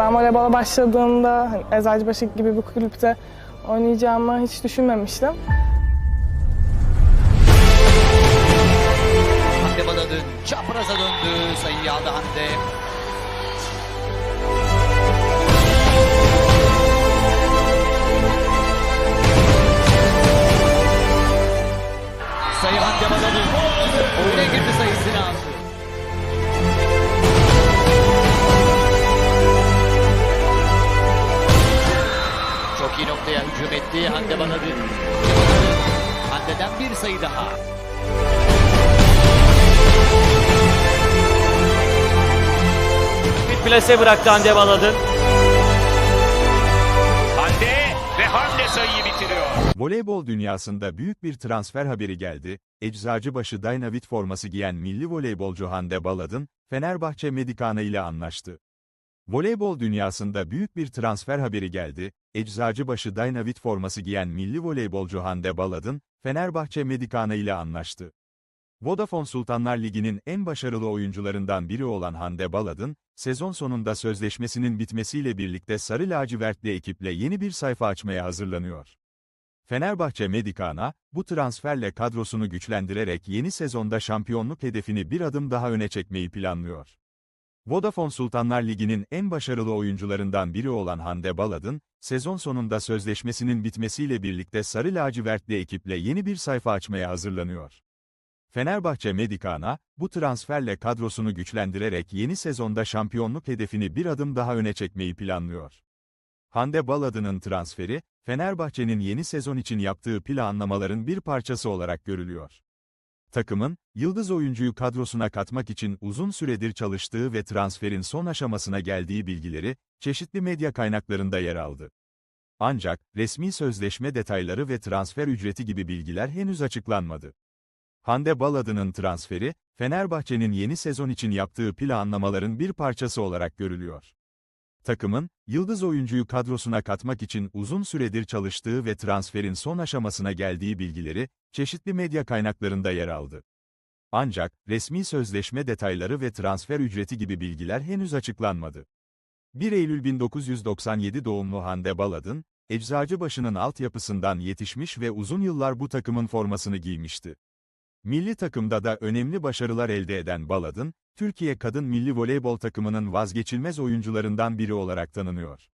Ben voleybola başladığımda hani Eczacıbaşı gibi bir kulüpte oynayacağımı hiç düşünmemiştim. Hande Baladın çapraza döndü. Sayıyı aldı Hande. Etti Hande Baladın. Hande'den bir sayı daha. Bir plase bıraktı Hande Baladın. Hande ve Hande sayıyı bitiriyor. Voleybol dünyasında büyük bir transfer haberi geldi. Eczacıbaşı Dynavit forması giyen milli voleybolcu Hande Baladın, Fenerbahçe Medikana ile anlaştı. Voleybol dünyasında büyük bir transfer haberi geldi. Eczacıbaşı Dynavit forması giyen milli voleybolcu Hande Baladın, Fenerbahçe Medikana ile anlaştı. Vodafone Sultanlar Ligi'nin en başarılı oyuncularından biri olan Hande Baladın, sezon sonunda sözleşmesinin bitmesiyle birlikte Sarı Lacivertli ekiple yeni bir sayfa açmaya hazırlanıyor. Fenerbahçe Medikana, bu transferle kadrosunu güçlendirerek yeni sezonda şampiyonluk hedefini bir adım daha öne çekmeyi planlıyor. Vodafone Sultanlar Ligi'nin en başarılı oyuncularından biri olan Hande Baladın, sezon sonunda sözleşmesinin bitmesiyle birlikte Sarı Lacivertli ekiple yeni bir sayfa açmaya hazırlanıyor. Fenerbahçe Medikana, bu transferle kadrosunu güçlendirerek yeni sezonda şampiyonluk hedefini bir adım daha öne çekmeyi planlıyor. Hande Baladın'ın transferi, Fenerbahçe'nin yeni sezon için yaptığı planlamaların bir parçası olarak görülüyor. Takımın, yıldız oyuncuyu kadrosuna katmak için uzun süredir çalıştığı ve transferin son aşamasına geldiği bilgileri, çeşitli medya kaynaklarında yer aldı. Ancak, resmi sözleşme detayları ve transfer ücreti gibi bilgiler henüz açıklanmadı. Hande Baladın'ın transferi, Fenerbahçe'nin yeni sezon için yaptığı planlamaların bir parçası olarak görülüyor. Takımın, yıldız oyuncuyu kadrosuna katmak için uzun süredir çalıştığı ve transferin son aşamasına geldiği bilgileri, çeşitli medya kaynaklarında yer aldı. Ancak, resmi sözleşme detayları ve transfer ücreti gibi bilgiler henüz açıklanmadı. 1 Eylül 1997 doğumlu Hande Baladın, Eczacıbaşı'nın altyapısından yetişmiş ve uzun yıllar bu takımın formasını giymişti. Milli takımda da önemli başarılar elde eden Baladın, Türkiye kadın milli voleybol takımının vazgeçilmez oyuncularından biri olarak tanınıyor.